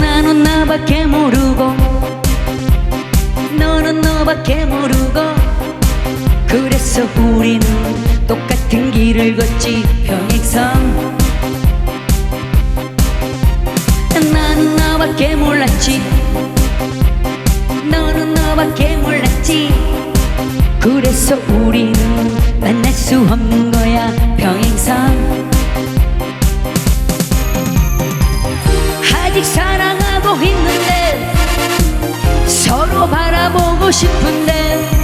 나는 나밖에 모르고 너는 너밖에 모르고 그래서 우리는 똑같은 길을 걷지 평행선 너밖에 몰랐지. 너는 너밖에 몰랐지. 그래서 우리는 만날 수 없는 거야 평행선. 아직 사랑하고 있는데 서로 바라보고 싶은데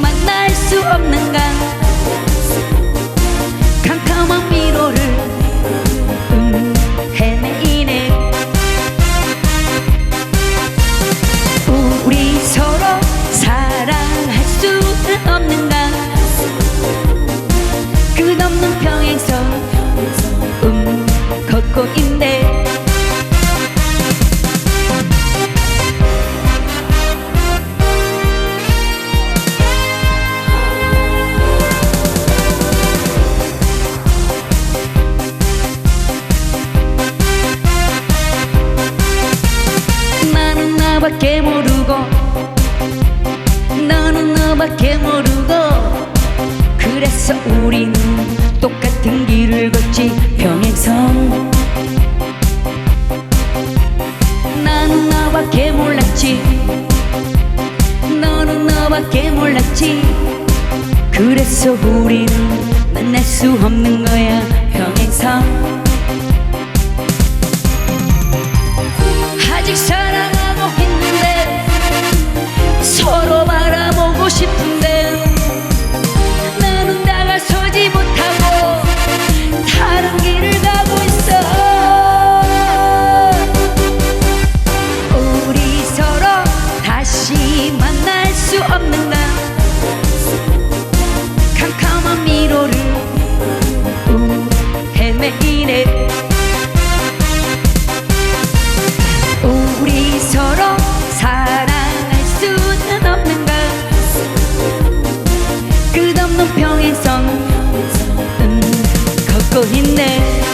만날 수 없는가 나밖에 모르고 너는 너밖에 모르고 그래서 우리는 똑같은 길을 걷지 평행선. 나는 너밖에 몰랐지 너는 너밖에 몰랐지 그래서 우리는 만날 수 없는 거야 평행선 잊고 있네.